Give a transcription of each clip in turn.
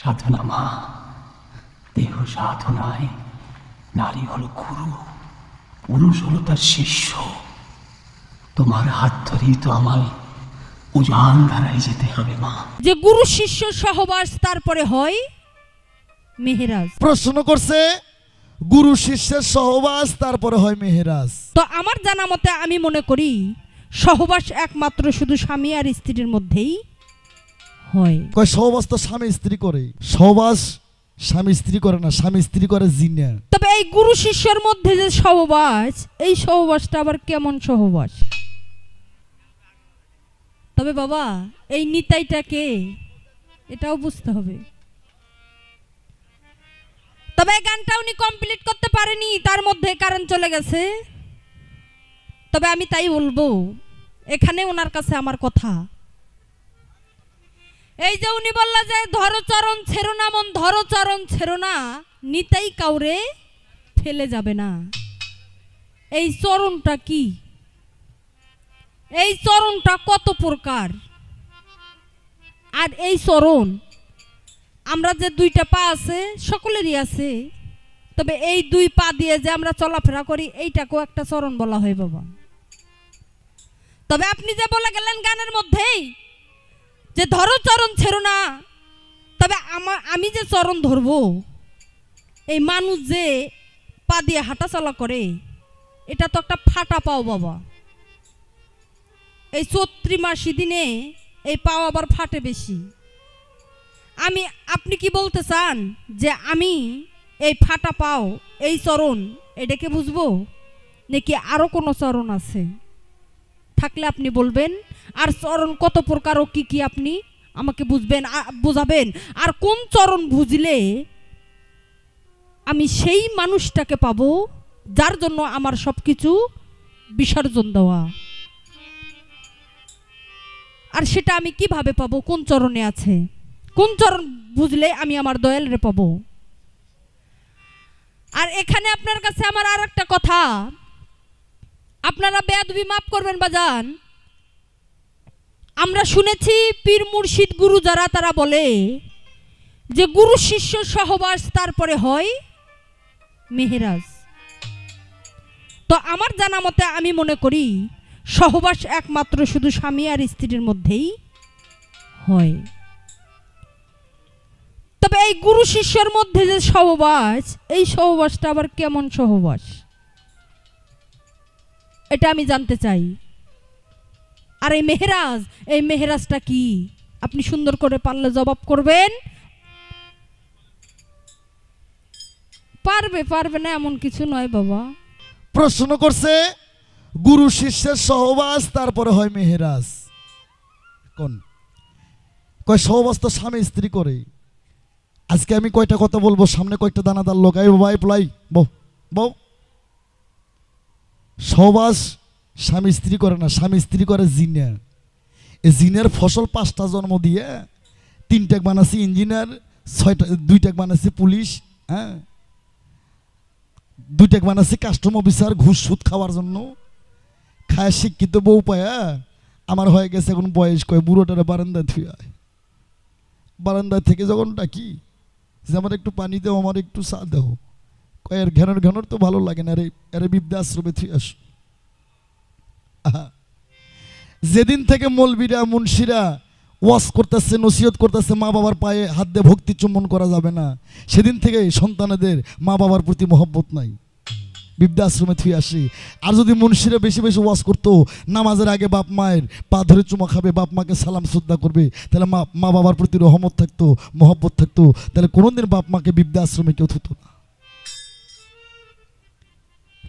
সাধনা মা। দেহ সাধনায় নারী হলো গুরু পুরুষ হলো তার শিষ্য। তোমার হাত ধরেই তো আমায় উজান ধারায় যেতে হবে মা। যে গুরু শিষ্য সহবাস তারপরে হয় মেহেরাজ। প্রশ্ন করছে গুরু শিষ্যের সহবাস তারপরে হয় মেহেরাজ। তো আমার জানা মতে আমি মনে করি সহবাস একমাত্র শুধু স্বামী আর স্ত্রীর মধ্যেই হয়। কয় সহবাস তো স্বামী স্ত্রী করে। সহবাস স্বামী স্ত্রী করে না স্বামী স্ত্রী করে জিনে তবে এই গুরু শিষ্যের মধ্যে যে সহবাস এই সহবাসটা আবার কেমন সহবাস? তবে বাবা এই নিতাইটা কে? এটাও বুঝতে হবে। তবে গানটা উনি কমপ্লিট করতে পারেনি তার মধ্যে কারেন্ট চলে গেছে। তবে আমি তাই বলব এখানে ওনার কাছে আমার কথা। এই যে উনি বললা যে ধরো চরণ ছেড়ো না, মন ধরো চরণ ছেড়ো না, নিতাই কাউরে ফেলে যাবে না। এই চরণটা কি? এই চরণটা কত প্রকার? আর এই চরণ, আমরা যে দুইটা পা আছে, সকলেরই আছে। তবে এই দুই পা দিয়ে যে আমরা চলাফেরা করি, এইটাকেও একটা চরণ বলা হয়, বাবা। তবে আপনি যে বলে গেলেন গানের মধ্যেই যে ধরো চরণ ছেড়ো না, তবে আমার আমি যে চরণ ধরবো, এই মানুষ যে পা দিয়ে হাঁটাচলা করে, এটা তো একটা ফাটা পাও বাবা। এই চৈত্রি মাসি দিনে এই পাও আবার ফাটে বেশি। আমি, আপনি কি বলতে চান যে আমি এই ফাটা পাও, এই চরণ, এটাকে বুঝব? নাকি আরও কোনো চরণ আছে? থাকলে আপনি বলবেন, আর চরণ কত প্রকার ও কি কি আপনি আমাকে বুঝবেন বুঝাবেন? আর কোন চরণ বুঝলে আমি সেই মানুষটাকে পাবো যার জন্য আমার সব কিছু বিসর্জন দেওয়া। আর সেটা আমি কীভাবে পাবো? কোন চরণে আছে? কোন চরণ বুঝলে আমি আমার দয়ালরে পাবো? আর এখানে আপনার কাছে আমার আর একটা কথা। আপনারা বেয়াদবি মাফ করবেন বাজান আমরা শুনেছি পীর মুর্শিদ গুরু যারা, তারা বলে যে গুরু শিষ্য সহবাস তারপরে হয় মেহেরাজ। তো আমার জানা মতে আমি মনে করি সহবাস একমাত্র শুধু স্বামী আর স্ত্রীর মধ্যেই হয়। তবে এই গুরু শিষ্যর মধ্যে যে সহবাস, এই সহবাসটা আবার কেমন সহবাস? এটা আমি জানতে চাই। আর এই মেহেরাজ, এই মেহেরাজটা কি? আপনি সুন্দর করে পারলে জবাব করবেন। পারবে পারবে না, এমন কিছু নয় বাবা। প্রশ্ন করছে, গুরু শিষ্যের সহবাস, তারপরে হয় মেহেরাজ। কোন? কয়, সহবাস তো স্বামী, স্ত্রী করে আজকে আমি কয়টা কথা বলব? সামনে কয়েকটা দানাদার লোক আই ভাই প্লাই, বউ বউ। সহবাস স্বামী স্ত্রী করে না, স্বামী স্ত্রী করে জিনে এই জিনের ফসল পাঁচটা জন্ম দিয়ে তিনটাক বানাচ্ছি ইঞ্জিনিয়ার, ছয়টা দুইটাক বানাচ্ছি পুলিশ হ্যাঁ? দুইটাক বানাচ্ছি কাস্টম অফিসার, ঘুষ সুদ খাওয়ার জন্য। খায় শিক্ষিত বউ পায়া, আমার হয়ে গেছে এখন বয়স কয় বুড়োটারে বারান্দায় থুয়ে আয়। বারান্দায় থেকে যখন ডাকি, যে আমার একটু পানি দেও, আমার একটু চা দেও। এর ঘেনর ঘেনর তো ভালো লাগে না রে আরে বিদ্যা আশ্রমে আস যেদিন থেকে মলবিরা, মুন্সিরা ওয়াশ করতেছে, নসিহত করতেছে মা বাবার পায়ে হাত দিয়ে ভক্তি চুম্বন করা যাবে না, সেদিন থেকে সন্তানেদের মা বাবার প্রতি মহব্বত নাই। বৃদ্ধাশ্রমে থুয়ে আসি। আর যদি মুন্সিরা বেশি বেশি ওয়াশ করতো, নামাজের আগে বাপ মায়ের পা ধরে চুমা খাবে, বাপ মাকে সালাম শ্রদ্ধা করবে, তাহলে মা মা বাবার প্রতি রহমত থাকতো, মহব্বত থাকতো, তাহলে কোনোদিন বাপ মাকে বৃদ্ধাশ্রমে কেউ থুতো না।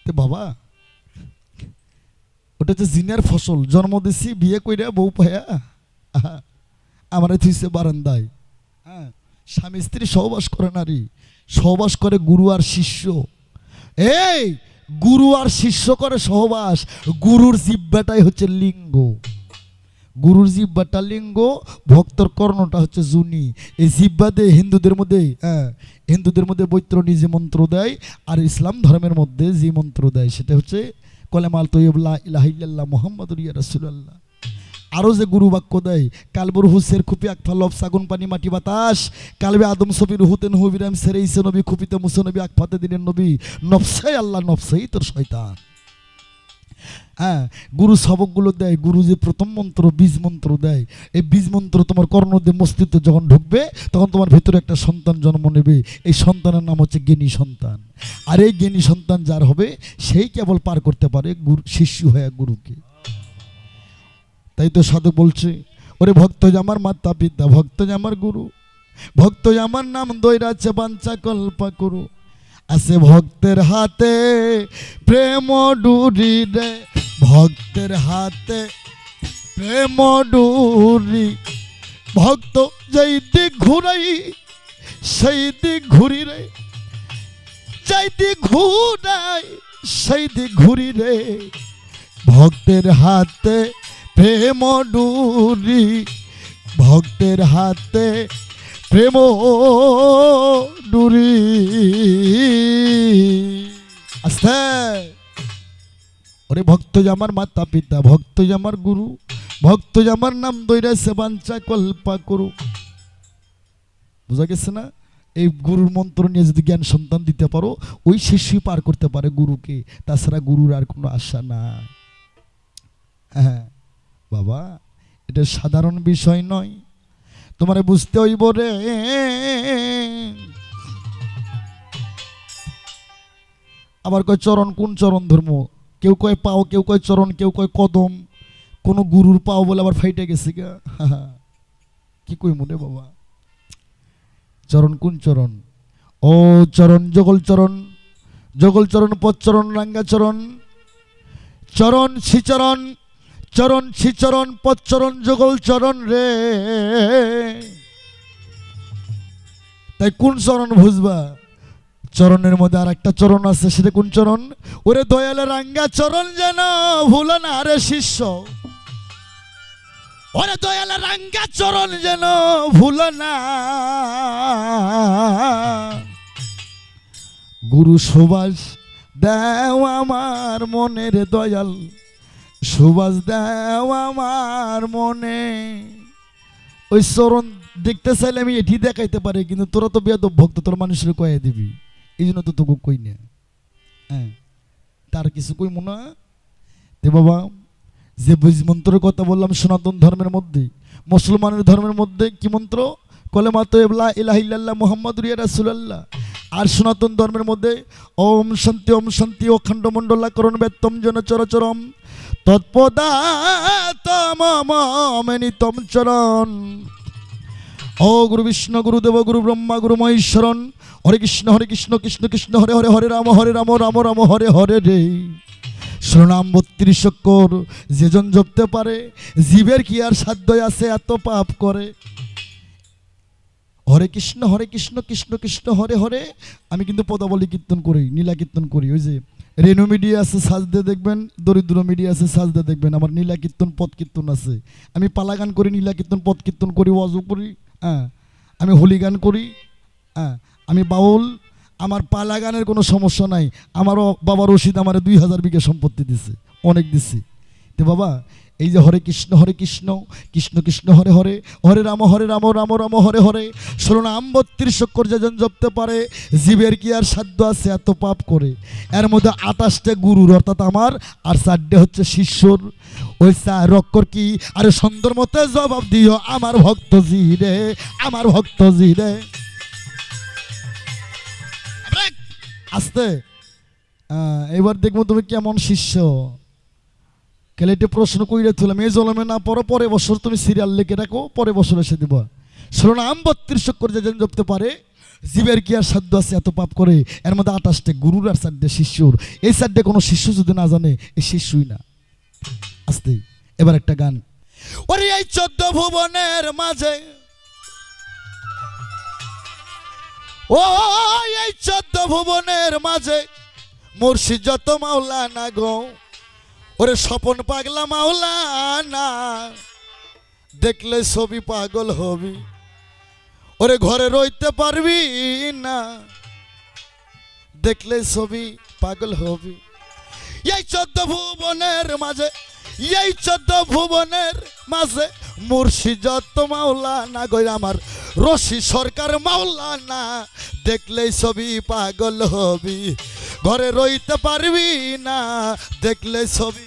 তে বাবা। ওটা হচ্ছে জিনের ফসল। জন্ম দিছি, বিয়ে কইরা বউ পায়া। আমার থুইছে বারান্দায়। হ্যাঁ স্বামী স্ত্রী সহবাস করে নারী, সহবাস করে গুরু আর শিষ্য। এই, গুরু আর শিষ্য করে সহবাস। গুরুর জিব্বাটাই হচ্ছে লিঙ্গ। গুরুর জিব্বাটা লিঙ্গ, ভক্তর কর্ণটা হচ্ছে জুনি। এই জিব্বা দিয়ে হিন্দুদের মধ্যে হ্যাঁ হিন্দুদের মধ্যে বৈত্রণী যে মন্ত্র দেয়, আর ইসলাম ধর্মের মধ্যে যে মন্ত্র দেয়, সেটা হচ্ছে কলেমাল তৈবলা ইলাহিল্লাহ মোহাম্মদ রিয়া রসুল্লাহ আরও যে গুরু বাক্য দেয়, কালবর হুসের খুপি আকফা লব সাগুন পানি মাটি বাতাস, কালবে আদম সবির হুতেন হুবিরাম সেরে ইসে নবী, খুপিতে মুসে নবী, আকফাতে দিনের নবী, নফসাই আল্লাহ নফসাই তোর শয়তান। হ্যাঁ গুরু সবকগুলো দেয়, গুরু যে প্রথম মন্ত্র, বীজ মন্ত্র দেয়, এই বীজ মন্ত্র তোমার কর্ণদে মস্তিত্ব যখন ঢুকবে, তখন তোমার ভেতরে একটা সন্তান জন্ম নেবে। এই সন্তানের নাম হচ্ছে জ্ঞানী সন্তান। আর এই জ্ঞানী সন্তান যার হবে, সেই কেবল পার করতে পারে গুরু, শিষ্য হয়ে গুরুকে। তাই তো সাধু বলছে, ওরে ভক্ত যে আমার মাতা পিতা ভক্ত আমার গুরু, ভক্ত যে আমার নাম দৈরাছে বাঞ্চা কল্পা করু। আছে ভক্তের হাতে, প্রেম ডুরি রে। ভক্তের হাতে প্রেম ডুরি। ভক্ত যেই দিক ঘুরাই, সেই দিক ঘুরি রে। যেই দিক ঘুরাই, সেই দিক ঘুরি রে। ভক্তের হাতে প্রেম ডুরি। ভক্তের হাতে প্রেম ডুরি আস্তে। ওরে ভক্ত আমার মাতা পিতা, ভক্ত আমার গুরু, ভক্ত আমার নাম দৈরা সে বাঞ্চা কল্পা করু। বোঝা গেছে না? এই গুরুর মন্ত্র নিয়ে যদি জ্ঞান সন্তান দিতে পারো, ওই শিষ্যই পার করতে পারে গুরুকে। তাছাড়া গুরুর আর কোনো আশা নাই। হ্যাঁ বাবা, এটা সাধারণ বিষয় নয়। তোমারে বুঝতে হইব রে। আবার কয়, চরণ কোন চরণ ধর্ম? কেউ কয়, পাও। কেউ কয়, চরণ। কেউ কয়, কদম। কোন গুরুর পাও বলে আবার ফাইটে গেছে গা। কি কই মনে বাবা? চরণ কোন চরণ? ও চরণ, জগল চরণ। জগল চরণ পচ্চরণ রাঙ্গা চরণ। চরণ, শ্রীচরণ চরণ শ্রীচরণ পচ্চরণ যুগল চরণ রে। তাই কোন চরণ বুঝবা? চরণের মধ্যে আর একটা চরণ আছে, সেটা কোন চরণ? ওরে দয়ালে রাঙ্গা, চরণ যেন ভুল না রে শিষ্য। ওরে দয়ালে রাঙ্গা, চরণ যেন ভুল না। গুরু সুবাস দেও আমার মনের দয়াল। সুবাস দেও আমার মনে। ওই চরণ দেখতে চাইলে আমি এটি দেখাইতে পারি, কিন্তু তোরা তো বেদ ভক্ত, তোর মানুষের কয়ে দিবি। এই জন্য তো তোকে কই না। হ্যাঁ তার কিছু কই মনে তে বাবা, যে বীজ মন্ত্রের কথা বললাম সনাতন ধর্মের মধ্যে, মুসলমানের ধর্মের মধ্যে কি মন্ত্র? কলে মাতো এবলা ইলাহিল্লাহ মোহাম্মদ রিয়া রাসুলাল্লাহ। আর সনাতন ধর্মের মধ্যে, ওম শান্তি ওম শান্তি, অখণ্ড মণ্ডলা করণ বেত্তম জন চরচরম তৎপদাতমেনি তম চরণ। ও গুরু বিষ্ণু গুরুদেব গুরু ব্রহ্মা, গুরু মহেশ্বরণ হরে কৃষ্ণ হরে কৃষ্ণ কৃষ্ণ কৃষ্ণ, হরে হরে হরে রাম হরে রাম রাম রাম, হরে হরে রে। শিরোনাম বত্রিশ অক্ষর যেজন জপতে পারে, জীবের কি আর সাধ্য আছে, এত পাপ করে। হরে কৃষ্ণ হরে কৃষ্ণ কৃষ্ণ কৃষ্ণ, হরে হরে, আমি কিন্তু পদাবলী কীর্তন করি, নীলা কীর্তন করি, ওই যে রেনু মিডিয়া আছে, সাজদে দেখবেন, দরিদ্র মিডিয়া আছে, সাজদে দেখবেন, আমার নীলা কীর্তন, পথ কীর্তন আছে। আমি পালা গান করি, নীলা কীর্তন, পথ কীর্তন করি ওয়াজু করি হ্যাঁ। আমি হোলি গান করি হ্যাঁ। আমি বাউল, আমার পালা গানের কোনো সমস্যা নাই। আমারও বাবা রশিদ আমার দুই হাজার বিঘে সম্পত্তি দিছে, অনেক দিছে। তো বাবা এই যে হরে কৃষ্ণ হরে কৃষ্ণ কৃষ্ণ কৃষ্ণ, হরে হরে হরে রাম হরে রাম রাম রাম, হরে হরে। নাম বত্রিশ অক্ষর যেজন জপতে পারে, জীবের কি আর সাধ্য আছে এত পাপ করে? এর মধ্যে আঠাশটা গুরুর, অর্থাৎ আমার, আর চারটে হচ্ছে শিষ্যর। ওই চার অক্ষর কি? আরে সুন্দর মতে জবাব দিও, আমার ভক্ত জি রে আমার ভক্ত জি রে আস্তে। এবার দেখব তুমি কেমন শিষ্য। কেলেটে প্রশ্ন কইরে তুলাম এই জলমে না, পরে পরে বছর তুমি সিরিয়াল লিখে রাখো পরে বছর এসে দিব। শিরোনাম বত্রিশ করে যে জপতে পারে, জীবের কি আর সাধ্য আছে এত পাপ করে? এর মধ্যে আঠাশটে গুরুর আর চারটে শিষ্যর এই চারটে কোনো শিষ্য যদি না জানে এই শিষ্যই না। আস্তে, এবার একটা গান। ওরে এই চোদ্দ ভুবনের মাঝে, ও এই চোদ্দ ভুবনের মাঝে, মুর্শিদ যত মাওলা না গো ওরে স্বপন পাগলা মাওলা না দেখলে ছবি পাগল হবি। ওরে ঘরে রইতে পারবি না, দেখলে ছবি পাগল হবি। এই চোদ্দ ভুবনের মাঝে এই চোদ্দ ভুবনের মাঝে মাওলা না গই আমার, রশি সরকার মাওলা না। দেখলেই ছবি পাগল হবি, ঘরে রইতে পারবি না। দেখলে ছবি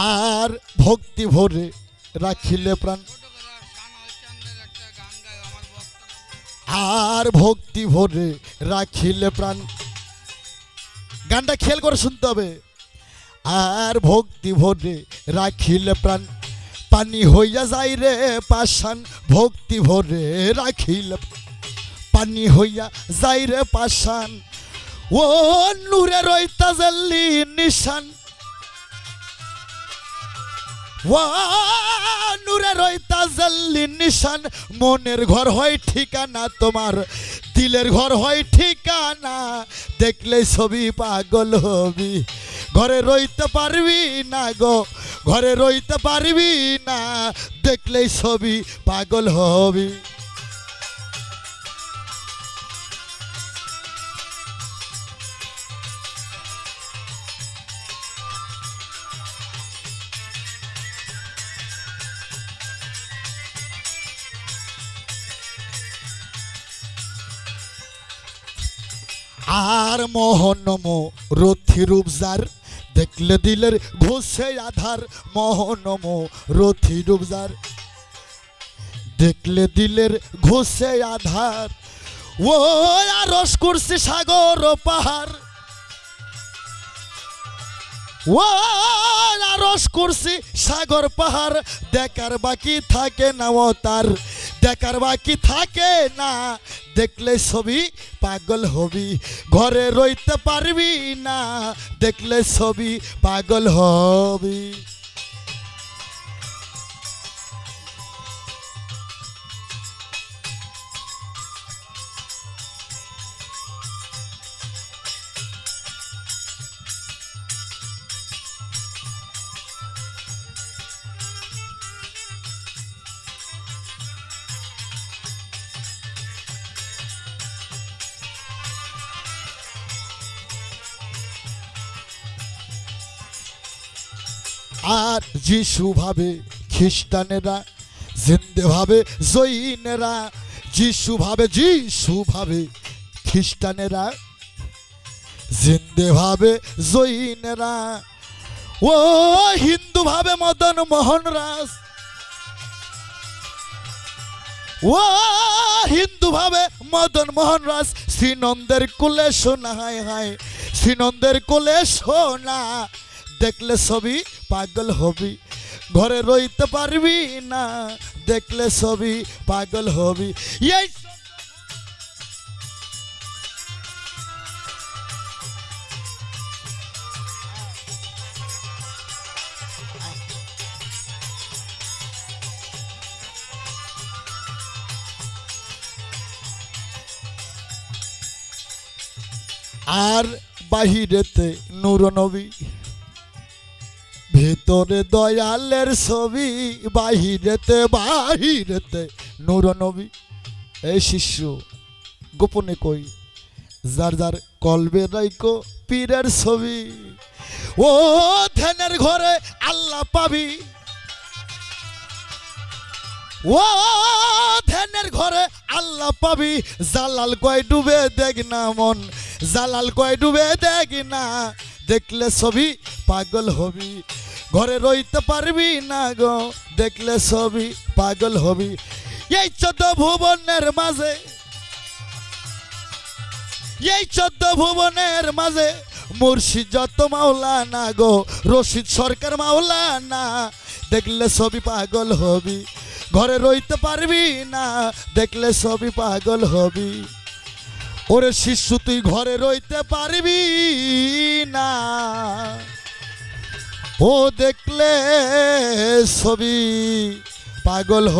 আর ভক্তি ভরে রাখিলে প্রাণ। আর ভক্তি ভরে রাখিলে প্রাণ। গানটা খেয়াল করে শুনতে হবে। আর ভক্তি ভরে রাখিলে প্রাণ। পানি হইয়া যাই রে পাশান ভক্তি ভরে রাখিলে পানি হইয়া যাই রে পাশান ও নূরে রইতা জাল্লি নিশান নূরে রইতা জাল্লি নিশান, মনের ঘর হয় ঠিকানা তোমার, দিলের ঘর হয় ঠিকানা দেখলে ছবি পাগল হবি। ঘরে রইতে পারবি না গো, ঘরে রইতে পারবি না, দেখলেই ছবি পাগল হবি। আর মোহন মোহনম রথি রূপজার দেখলে দিলের ঘুষে আধার মোহনম রথি রূপজার দেখলে দিলের ঘুষে আধার, ও আরস করছে সাগর পাহাড়। ও আরস করছি, সাগর পাহাড়, দেখার বাকি থাকে না ও তার দেখার বাকি থাকে না, দেখলে ছবি পাগল হবি। ঘরে রইতে পারবি না, দেখলে ছবি পাগল হবি। আর যিশু ভাবে খ্রিস্টানেরা, জিন্দে ভাবে জৈনেরা, যিশু ভাবে যিশু ভাবে খ্রিস্টানেরা, জিন্দে ভাবে জৈনেরা, ও হিন্দু ভাবে মদন মোহন রাজ, ও হিন্দু ভাবে মদন মোহন রাজ, শ্রীনন্দের কুলে সোনা হায় হায় শ্রীনন্দের কুলে সোনা দেখলে ছবি পাগল হবি। ঘরে রইতে পারবি না দেখলে সবই পাগল হবি। আর বাহিরেতে নূর নবী ভেতরে দয়ালের ছবি, বাহিরেতে বাহিরেতে। নবী এই শিষ্য, গোপনে কই, যার যার কলবে রাইকো পীরের ছবি। ও ধ্যানের ঘরে আল্লাহ পাবি। ও ধ্যানের ঘরে আল্লাহ পাবি। জালাল কয় ডুবে দেখ না মন, জালাল কয় ডুবে দেখ না। দেখলে ছবি পাগল হবি। ঘরে রইতে পারবি না গো, দেখলে সবই পাগল হবি। এই চোদ্দ ভুবনের মাঝে, এই চোদ্দ ভুবনের মাঝে মুর্শিদ যত মাওলা না গো, রশিদ সরকার মাওলা না, দেখলে সবই পাগল হবি। ঘরে রইতে পারবি না, দেখলে সবই পাগল হবি। ওরে শিশু, তুই ঘরে রইতে পারবি না। ও দেখলে ছবি পাগল হ।